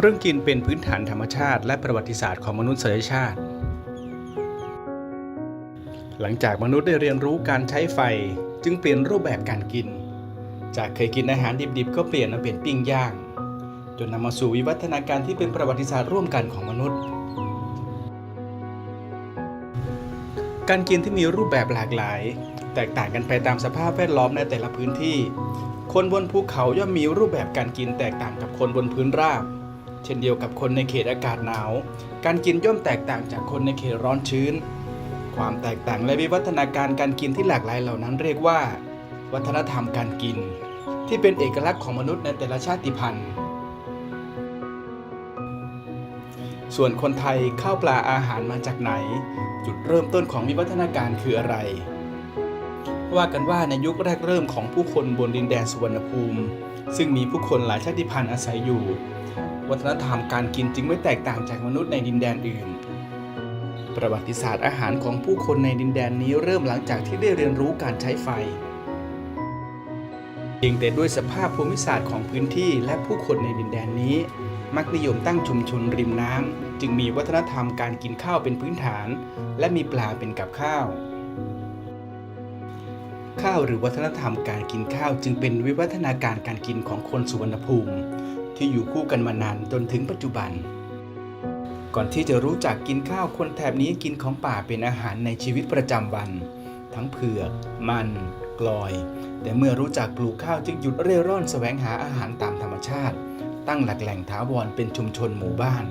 เรื่องกินเป็นพื้นฐานธรรมชาติ และประวัติศาสตร์ของมนุษยชาติ หลังจากมนุษย์ได้เรียนรู้การใช้ไฟจึงเปลี่ยนรูปแบบการกิน จากเคยกินอาหารดิบๆ ก็เปลี่ยนมาเป็นปิ้งย่าง จนนำมาสู่วิวัฒนาการที่เป็นประวัติศาสตร์ร่วมกันของมนุษย์ การกินที่มีรูปแบบหลากหลาย แตกต่างกันไปตามสภาพแวดล้อมในแต่ละพื้นที่ คนบนภูเขาย่อมมีรูปแบบการกินแตกต่างกับคนบนพื้นราบ เช่นเดียวกับคนในเขตอากาศหนาว การกินย่อมแตกต่างจากคนในเขตร้อนชื้น ความแตกต่างและวิวัฒนาการการกินที่หลากหลายเหล่านั้นเรียกว่า วัฒนธรรมการกิน ที่เป็นเอกลักษณ์ของมนุษย์ในแต่ละชาติพันธุ์ส่วนคนไทยข้าวปลาอาหารมาจากไหน จุดเริ่มต้นของวิวัฒนาการคืออะไร ว่ากันว่าในยุคแรกเริ่มของผู้คนบนดินแดนสุวรรณภูมิ ซึ่งมีผู้คนหลายชาติพันธุ์อาศัยอยู่ วัฒนธรรมการกินจึงไม่แตกต่างจากมนุษย์ในดินแดนอื่น ประวัติศาสตร์อาหารของผู้คนในดินแดนนี้เริ่มหลังจากที่ได้เรียนรู้การใช้ไฟเพียงแต่ด้วยสภาพภูมิศาสตร์ของพื้นที่และผู้คนในดินแดนนี้ มักนิยมตั้งชุมชนริมน้ำจึงมีวัฒนธรรมการกินข้าวเป็นพื้นฐาน และมีปลาเป็นกับข้าว ข้าวหรือวัฒนธรรมการกินข้าวจึงเป็นวิวัฒนาการการกินของคนสุวรรณภูมิ ที่อยู่คู่กันมานานจนถึงปัจจุบัน ก่อนที่จะรู้จักกินข้าวคนแถบนี้กินของป่าเป็นอาหารในชีวิตประจำวัน ทั้งเผือก มัน กลอย แต่เมื่อรู้จักปลูกข้าวจึงหยุดเร่ร่อนแสวงหาอาหารตามธรรมชาติ ตั้งหลักแหล่งถาวรเป็นชุมชนหมู่บ้าน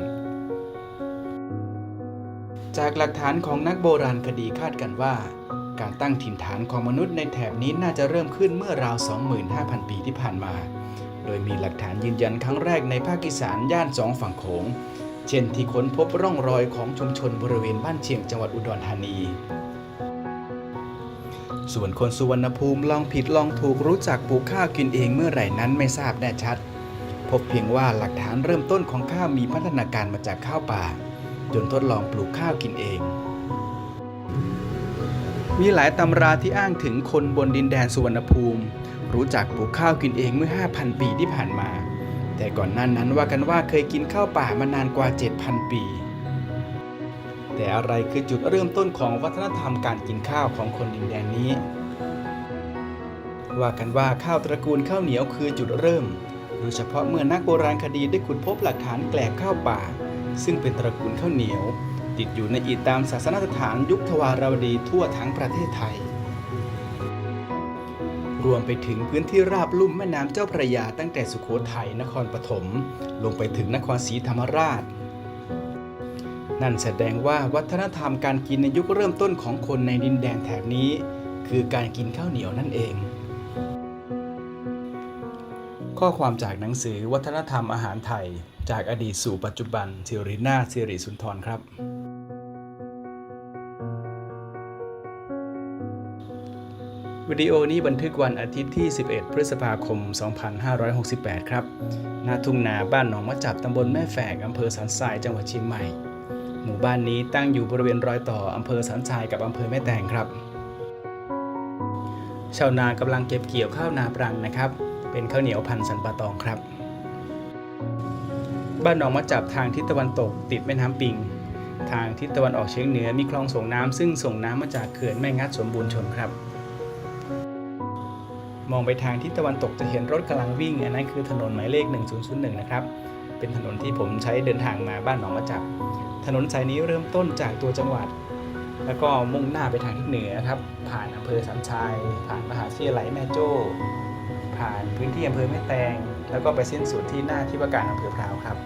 จากหลักฐานของนักโบราณคดีคาดกันว่า การตั้งถิ่นฐานของมนุษย์ในแถบนี้น่าจะเริ่มขึ้นเมื่อราว 25,000 ปีที่ผ่านมา โดยมีหลักฐานยืนยันครั้งแรกในภาคอีสานย่านสองฝั่งโขง เช่นที่ค้นพบร่องรอยของชุมชนบริเวณบ้านเชียงจังหวัดอุดรธานี ส่วนคนสุวรรณภูมิลองผิดลองถูกรู้จักปลูกข้าวกินเองเมื่อไหร่นั้นไม่ทราบแน่ชัด พบเพียงว่าหลักฐานเริ่มต้นของข้าวมีพัฒนาการมาจากข้าวป่า จนทดลองปลูกข้าวกินเองมีหลายตำราที่อ้างถึงคนบนดินแดนสุวรรณภูมิ รู้จักปลูกข้าวกินเองเมื่อ 5,000 ปีที่ผ่านมา แต่ก่อนหน้านั้นว่ากันว่าเคยกินข้าวป่ามานานกว่า 7,000 ปี แต่อะไรคือจุดเริ่มต้นของวัฒนธรรมการกินข้าวของคนดินแดนนี้ ว่ากันว่าข้าวตระกูลข้าวเหนียวคือจุดเริ่ม โดยเฉพาะเมื่อนักโบราณคดีได้ขุดพบหลักฐานแกลบข้าวป่า ซึ่งเป็นตระกูลข้าวเหนียว ติดอยู่ในอิฐตามศาสนสถานยุคทวารวดีทั่วทั้งประเทศไทย รวมไปถึงพื้นที่ราบลุ่มแม่น้ำเจ้าพระยาตั้งแต่สุโขทัยนครปฐมลงไปถึงนครศรีธรรมราช นั่นแสดงว่าวัฒนธรรมการกินในยุคเริ่มต้นของคนในดินแดนแถบนี้ คือการกินข้าวเหนียวนั่นเอง ข้อความจากหนังสือวัฒนธรรมอาหารไทย จากอดีตสู่ปัจจุบันสิรินาสิริสุนทรครับ วิดีโอนี้บันทึกวันอาทิตย์ที่ 11 พฤษภาคม 2568 ครับณทุ่งนาบ้านหนองมะจับตำบลแม่แฝกอำเภอสันทรายจังหวัดเชียงใหม่ หมู่บ้านนี้ตั้งอยู่บริเวณรอยต่ออำเภอสันทรายกับอำเภอแม่แตงครับ ชาวนากำลังเก็บเกี่ยวข้าวนาปรังนะครับ เป็นข้าวเหนียวพันธุ์สันปะตองครับ บ้านหนองมะจับทางทิศตะวันตกติดแม่น้ำปิง ทางทิศตะวันออกเฉียงเหนือมีคลองส่งน้ำซึ่งส่งน้ำมาจากเขื่อนแม่งัดสมบูรณ์ชนครับ มองไปทางทิศตะวันตกจะเห็นรถกำลังวิ่ง อันนั้นคือถนนหมายเลข 1001 นะครับ เป็นถนนที่ผมใช้เดินทางมาบ้านหนองมะจับ ถนนสายนี้เริ่มต้นจากตัวจังหวัด แล้วก็มุ่งหน้าไปทางทิศเหนือครับ ผ่านอำเภอสันทราย ผ่านมหาวิทยาลัยแม่โจ้ ผ่านพื้นที่อำเภอแม่แตง แล้วก็ไปสิ้นสุดที่หน้าที่ว่าการอำเภอพร้าวครับ